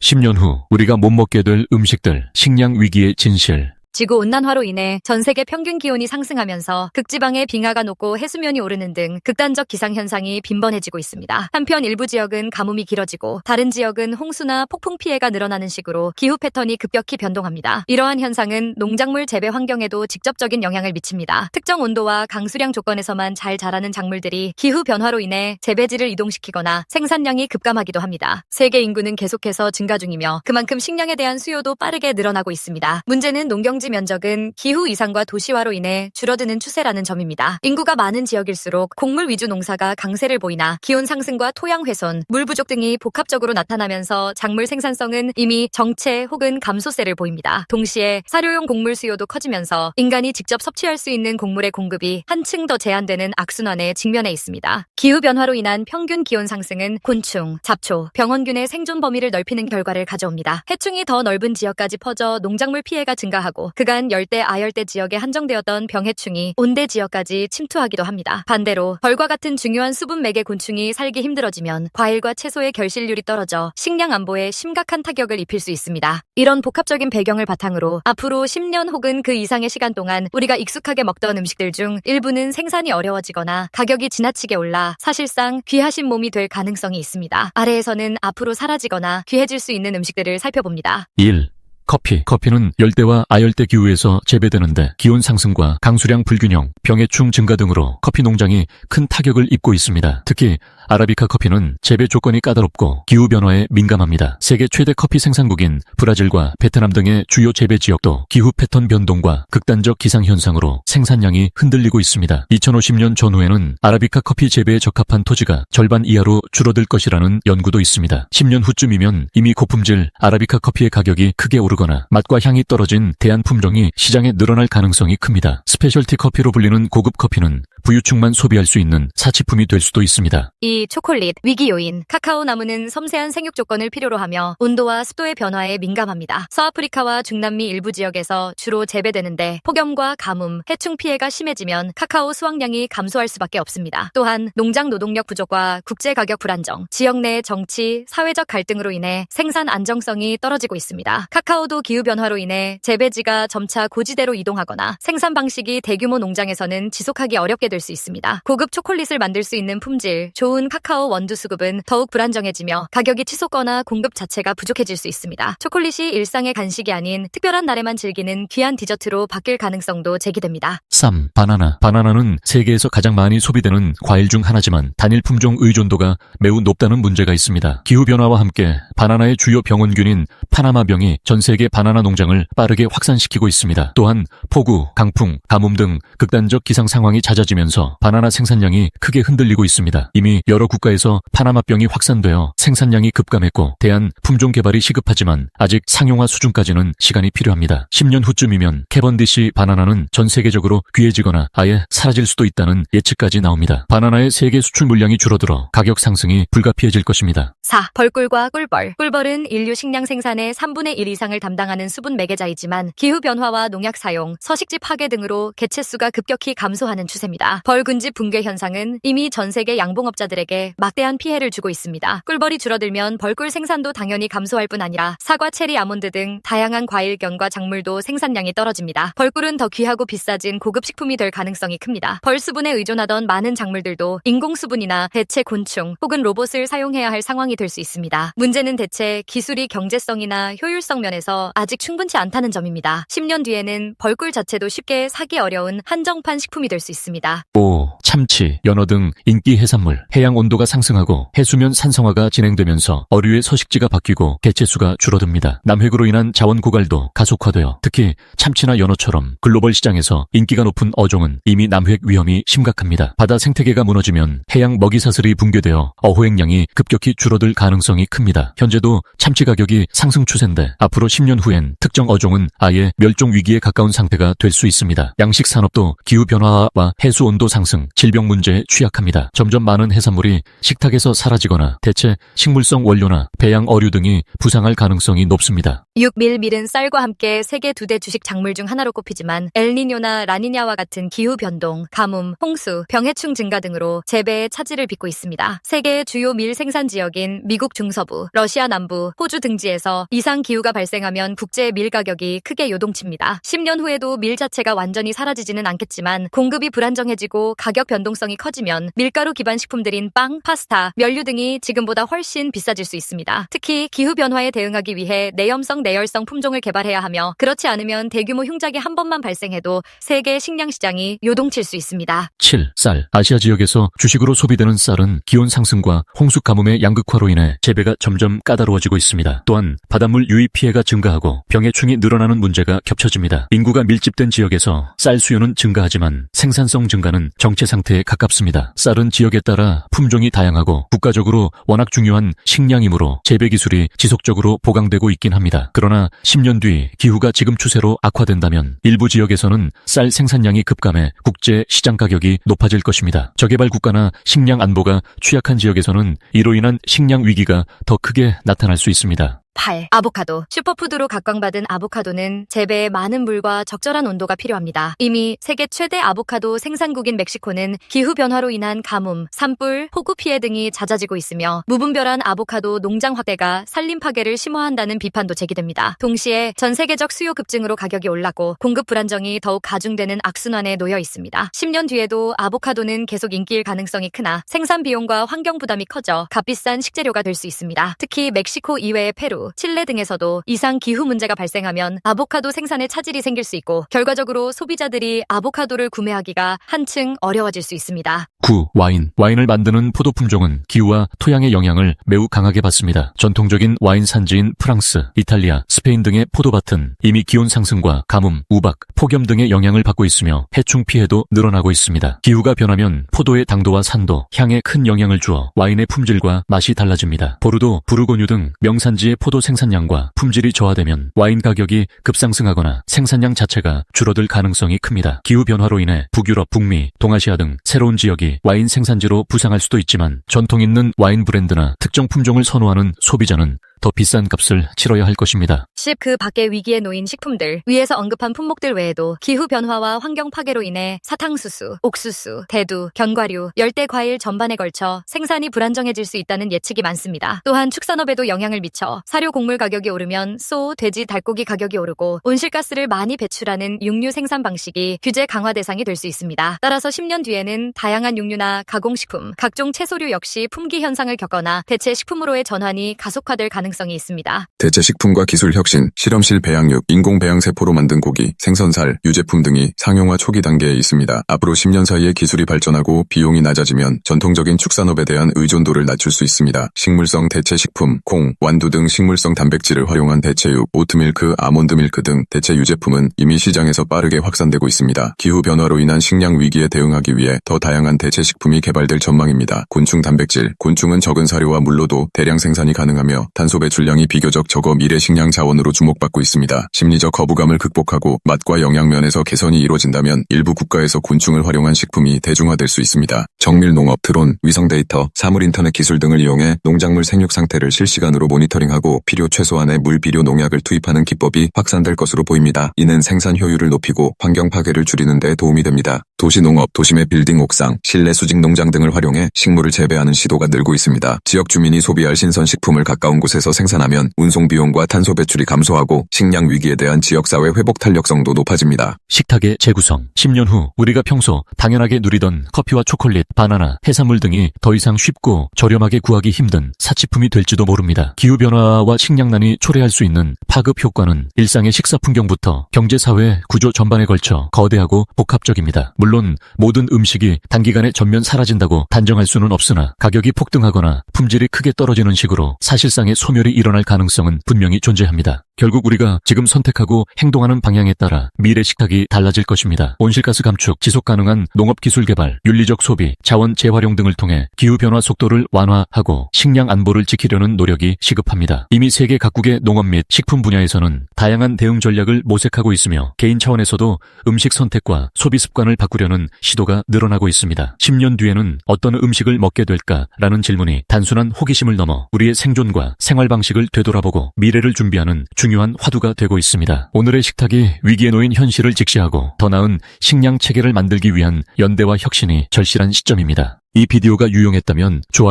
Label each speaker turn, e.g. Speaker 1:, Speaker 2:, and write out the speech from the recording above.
Speaker 1: 10년 후 우리가 못 먹게 될 음식들, 식량 위기의 진실.
Speaker 2: 지구 온난화로 인해 전 세계 평균 기온이 상승하면서 극지방의 빙하가 녹고 해수면이 오르는 등 극단적 기상 현상이 빈번해지고 있습니다. 한편 일부 지역은 가뭄이 길어지고 다른 지역은 홍수나 폭풍 피해가 늘어나는 식으로 기후 패턴이 급격히 변동합니다. 이러한 현상은 농작물 재배 환경에도 직접적인 영향을 미칩니다. 특정 온도와 강수량 조건에서만 잘 자라는 작물들이 기후 변화로 인해 재배지를 이동시키거나 생산량이 급감하기도 합니다. 세계 인구는 계속해서 증가 중이며 그만큼 식량에 대한 수요도 빠르게 늘어나고 있습니다. 문제는 농경지 면적은 기후 이상과 도시화로 인해 줄어드는 추세라는 점입니다. 인구가 많은 지역일수록 곡물 위주 농사가 강세를 보이나 기온 상승과 토양 훼손, 물 부족 등이 복합적으로 나타나면서 작물 생산성은 이미 정체 혹은 감소세를 보입니다. 동시에 사료용 곡물 수요도 커지면서 인간이 직접 섭취할 수 있는 곡물의 공급이 한층 더 제한되는 악순환에 직면해 있습니다. 기후 변화로 인한 평균 기온 상승은 곤충, 잡초, 병원균의 생존 범위를 넓히는 결과를 가져옵니다. 해충이 더 넓은 지역까지 퍼져 농작물 피해가 증가하고 그간 열대 아열대 지역에 한정되었던 병해충이 온대 지역까지 침투하기도 합니다. 반대로 벌과 같은 중요한 수분 매개 곤충이 살기 힘들어지면 과일과 채소의 결실률이 떨어져 식량 안보에 심각한 타격을 입힐 수 있습니다. 이런 복합적인 배경을 바탕으로 앞으로 10년 혹은 그 이상의 시간 동안 우리가 익숙하게 먹던 음식들 중 일부는 생산이 어려워지거나 가격이 지나치게 올라 사실상 귀하신 몸이 될 가능성이 있습니다. 아래에서는 앞으로 사라지거나 귀해질 수 있는 음식들을 살펴봅니다.
Speaker 1: 1. 커피. 커피는 열대와 아열대 기후에서 재배되는데 기온 상승과 강수량 불균형, 병해충 증가 등으로 커피 농장이 큰 타격을 입고 있습니다. 특히 아라비카 커피는 재배 조건이 까다롭고 기후 변화에 민감합니다. 세계 최대 커피 생산국인 브라질과 베트남 등의 주요 재배 지역도 기후 패턴 변동과 극단적 기상 현상으로 생산량이 흔들리고 있습니다. 2050년 전후에는 아라비카 커피 재배에 적합한 토지가 절반 이하로 줄어들 것이라는 연구도 있습니다. 10년 후쯤이면 이미 고품질 아라비카 커피의 가격이 크게 오르 거나 맛과 향이 떨어진 대안 품종이 시장에 늘어날 가능성이 큽니다. 스페셜티 커피로 불리는 고급 커피는 부유층만 소비할 수 있는 사치품이 될 수도 있습니다.
Speaker 2: 2. 초콜릿, 위기 요인. 카카오 나무는 섬세한 생육 조건을 필요로 하며 온도와 습도의 변화에 민감합니다. 서아프리카와 중남미 일부 지역에서 주로 재배되는데 폭염과 가뭄, 해충 피해가 심해지면 카카오 수확량이 감소할 수밖에 없습니다. 또한 농장 노동력 부족과 국제 가격 불안정, 지역 내 정치, 사회적 갈등으로 인해 생산 안정성이 떨어지고 있습니다. 카카오도 기후 변화로 인해 재배지가 점차 고지대로 이동하거나 생산 방식이 대규모 농장에서는 지속하기 어렵게 될 수 있습니다. 고급 초콜릿을 만들 수 있는 품질, 좋은 카카오 원두 수급은 더욱 불안정해지며 가격이 치솟거나 공급 자체가 부족해질 수 있습니다. 초콜릿이 일상의 간식이 아닌 특별한 날에만 즐기는 귀한 디저트로 바뀔 가능성도 제기됩니다.
Speaker 1: 3. 바나나. 바나나는 세계에서 가장 많이 소비되는 과일 중 하나지만 단일 품종 의존도가 매우 높다는 문제가 있습니다. 기후변화와 함께 바나나의 주요 병원균인 파나마병이 전 세계 바나나 농장을 빠르게 확산시키고 있습니다. 또한 폭우, 강풍, 가뭄 등 극단적 기상 상황이 잦아지 면서 바나나 생산량이 크게 흔들리고 있습니다. 이미 여러 국가에서 파나마병이 확산되어 생산량이 급감했고 대한 품종 개발이 시급하지만 아직 상용화 수준까지는 시간이 필요합니다. 10년 후쯤이면 캐번디시 바나나는 전 세계적으로 귀해지거나 아예 사라질 수도 있다는 예측까지 나옵니다. 바나나의 세계 수출 물량이 줄어들어 가격 상승이 불가피해질 것입니다.
Speaker 2: 4. 벌꿀과 꿀벌. 꿀벌은 인류 식량 생산의 3분의 1 이상을 담당하는 수분 매개자이지만 기후 변화와 농약 사용, 서식지 파괴 등으로 개체수가 급격히 감소하는 추세입니다. 벌 군집 붕괴 현상은 이미 전 세계 양봉업자들에게 막대한 피해를 주고 있습니다. 꿀벌이 줄어들면 벌꿀 생산도 당연히 감소할 뿐 아니라 사과, 체리, 아몬드 등 다양한 과일견과 작물도 생산량이 떨어집니다. 벌꿀은 더 귀하고 비싸진 고급 식품이 될 가능성이 큽니다. 벌 수분에 의존하던 많은 작물들도 인공 수분이나 대체 곤충 혹은 로봇을 사용해야 할 상황이 될 수 있습니다. 문제는 대체 기술이 경제성이나 효율성 면에서 아직 충분치 않다는 점입니다. 10년 뒤에는 벌꿀 자체도 쉽게 사기 어려운 한정판 식품이 될 수 있습니다.
Speaker 1: 5. 참치, 연어 등 인기 해산물, 해양 온도가 상승하고 해수면 산성화가 진행되면서 어류의 서식지가 바뀌고 개체수가 줄어듭니다. 남획으로 인한 자원 고갈도 가속화되어 특히 참치나 연어처럼 글로벌 시장에서 인기가 높은 어종은 이미 남획 위험이 심각합니다. 바다 생태계가 무너지면 해양 먹이 사슬이 붕괴되어 어호행량이 급격히 줄어들 가능성이 큽니다. 현재도 참치 가격이 상승 추세인데 앞으로 10년 후엔 특정 어종은 아예 멸종 위기에 가까운 상태가 될 수 있습니다. 양식 산업도 기후 변화와 해수 온도 상승, 질병 문제에 취약합니다. 점점 많은 해산물이 식탁에서 사라지거나 대체 식물성 원료나 배양 어류 등이 부상할 가능성이 높습니다.
Speaker 2: 6밀 밀은 쌀과 함께 세계 두 대 주식 작물 중 하나로 꼽히지만 엘니뇨나 라니냐와 같은 기후 변동, 가뭄, 홍수, 병해충 증가 등으로 재배에 차질을 빚고 있습니다. 세계 주요 밀 생산 지역인 미국 중서부, 러시아 남부, 호주 등지에서 이상 기후가 발생하면 국제 밀 가격이 크게 요동칩니다. 10년 후에도 밀 자체가 완전히 사라지지는 않겠지만 공급이 불안정해 지고 가격 변동성이 커지면 밀가루 기반 식품들인 빵, 파스타, 면류 등이 지금보다 훨씬 비싸질 수 있습니다. 특히 기후 변화에 대응하기 위해 내염성 내열성 품종을 개발해야 하며 그렇지 않으면 대규모 흉작이 한 번만 발생해도 세계 식량 시장이 요동칠 수 있습니다.
Speaker 1: 7. 쌀. 아시아 지역에서 주식으로 소비되는 쌀은 기온 상승과 홍수 가뭄의 양극화로 인해 재배가 점점 까다로워지고 있습니다. 또한 바닷물 유입 피해가 증가하고 병해충이 늘어나는 문제가 겹쳐집니다. 인구가 밀집된 지역에서 쌀 수요는 증가하지만 생산성 증가 는 정체 상태에 가깝습니다. 쌀은 지역에 따라 품종이 다양하고 국가적으로 워낙 중요한 식량이므로 재배 기술이 지속적으로 보강되고 있긴 합니다. 그러나 10년 뒤 기후가 지금 추세로 악화된다면 일부 지역에서는 쌀 생산량이 급감해 국제 시장 가격이 높아질 것입니다. 저개발 국가나 식량 안보가 취약한 지역에서는 이로 인한 식량 위기가 더 크게 나타날 수 있습니다.
Speaker 2: 8. 아보카도. 슈퍼푸드로 각광받은 아보카도는 재배에 많은 물과 적절한 온도가 필요합니다. 이미 세계 최대 아보카도 생산국인 멕시코는 기후 변화로 인한 가뭄, 산불, 폭우 피해 등이 잦아지고 있으며 무분별한 아보카도 농장 확대가 산림 파괴를 심화한다는 비판도 제기됩니다. 동시에 전 세계적 수요 급증으로 가격이 올랐고 공급 불안정이 더욱 가중되는 악순환에 놓여 있습니다. 10년 뒤에도 아보카도는 계속 인기일 가능성이 크나 생산 비용과 환경 부담이 커져 값비싼 식재료가 될 수 있습니다. 특히 멕시코 이외의 페루, 칠레 등에서도 이상 기후 문제가 발생하면 아보카도 생산에 차질이 생길 수 있고 결과적으로 소비자들이 아보카도를 구매하기가 한층 어려워질 수 있습니다.
Speaker 1: 9. 와인. 와인을 만드는 포도 품종은 기후와 토양의 영향을 매우 강하게 받습니다. 전통적인 와인 산지인 프랑스, 이탈리아, 스페인 등의 포도밭은 이미 기온 상승과 가뭄, 우박, 폭염 등의 영향을 받고 있으며 해충 피해도 늘어나고 있습니다. 기후가 변하면 포도의 당도와 산도, 향에 큰 영향을 주어 와인의 품질과 맛이 달라집니다. 보르도, 부르고뉴 등 명산지의 포도 생산량과 품질이 저하되면 와인 가격이 급상승하거나 생산량 자체가 줄어들 가능성이 큽니다. 기후 변화로 인해 북유럽, 북미, 동아시아 등 새로운 지역이 와인 생산지로 부상할 수도 있지만 전통 있는 와인 브랜드나 특정 품종을 선호하는 소비자는 더 비싼 값을 치러야 할 것입니다.
Speaker 2: 10. 그 밖에 위기에 놓인 식품들. 위에서 언급한 품목들 외에도 기후 변화와 환경 파괴로 인해 사탕수수, 옥수수, 대두, 견과류, 열대 과일 전반에 걸쳐 생산이 불안정해질 수 있다는 예측이 많습니다. 또한 축산업에도 영향을 미쳐 사료 곡물 가격이 오르면 소, 돼지, 닭고기 가격이 오르고 온실가스를 많이 배출하는 육류 생산 방식이 규제 강화 대상이 될 수 있습니다. 따라서 10년 뒤에는 다양한 육류나 가공식품, 각종 채소류 역시 품귀 현상을 겪거나 대체 식품으로의 전환이 가속화될 가능성이 있습니다.
Speaker 3: 대체 식품과 기술 혁신, 실험실 배양육, 인공 배양세포로 만든 고기, 생선살, 유제품 등이 상용화 초기 단계에 있습니다. 앞으로 10년 사이에 기술이 발전하고 비용이 낮아지면 전통적인 축산업에 대한 의존도를 낮출 수 있습니다. 식물성 대체 식품, 콩, 완두 등 식물성 단백질을 활용한 대체육, 오트밀크, 아몬드밀크 등 대체 유제품은 이미 시장에서 빠르게 확산되고 있습니다. 기후 변화로 인한 식량 위기에 대응하기 위해 더 다양한 대체 식품이 개발될 전망입니다. 곤충 단백질, 곤충은 적은 사료와 물로도 대량 생산이 가능하며 탄소 배출량이 비교적 적어 미래 식량 자원으로 주목받고 있습니다. 심리적 거부감을 극복하고 맛과 영양면에서 개선이 이루어진다면 일부 국가에서 곤충을 활용한 식품이 대중화될 수 있습니다. 정밀 농업, 드론, 위성 데이터, 사물 인터넷 기술 등을 이용해 농작물 생육 상태를 실시간으로 모니터링하고 필요 최소한의 물 비료 농약을 투입하는 기법이 확산될 것으로 보입니다. 이는 생산 효율을 높이고 환경 파괴를 줄이는 데 도움이 됩니다. 도시농업, 도심의 빌딩 옥상, 실내 수직 농장 등을 활용해 식물을 재배하는 시도가 늘고 있습니다. 지역 주민이 소비할 신선 식품을 가까운 곳에서 생산하면 운송 비용과 탄소 배출이 감소하고 식량 위기에 대한 지역사회 회복 탄력성도 높아집니다.
Speaker 1: 식탁의 재구성. 10년 후 우리가 평소 당연하게 누리던 커피와 초콜릿, 바나나, 해산물 등이 더 이상 쉽고 저렴하게 구하기 힘든 사치품이 될지도 모릅니다. 기후변화와 식량난이 초래할 수 있는 파급 효과는 일상의 식사 풍경부터 경제사회 구조 전반에 걸쳐 거대하고 복합적입니다. 물론 모든 음식이 단기간에 전면 사라진다고 단정할 수는 없으나 가격이 폭등하거나 품질이 크게 떨어지는 식으로 사실상의 소멸 이 일어날 가능성은 분명히 존재합니다. 결국 우리가 지금 선택하고 행동하는 방향에 따라 미래 식탁이 달라질 것입니다. 온실가스 감축, 지속 가능한 농업 기술 개발, 윤리적 소비, 자원 재활용 등을 통해 기후 변화 속도를 완화하고 식량 안보를 지키려는 노력이 시급합니다. 이미 세계 각국의 농업 및 식품 분야에서는 다양한 대응 전략을 모색하고 있으며 개인 차원에서도 음식 선택과 소비 습관을 바꾸려는 시도가 늘어나고 있습니다. 10년 뒤에는 어떤 음식을 먹게 될까라는 질문이 단순한 호기심을 넘어 우리의 생존과 생활 방식을 되돌아보고 미래를 준비하는 중요한 화두가 되고 있습니다. 오늘의 식탁이 위기에 놓인 현실을 직시하고 더 나은 식량 체계를 만들기 위한 연대와 혁신이 절실한 시점입니다. 이 비디오가 유용했다면 좋아요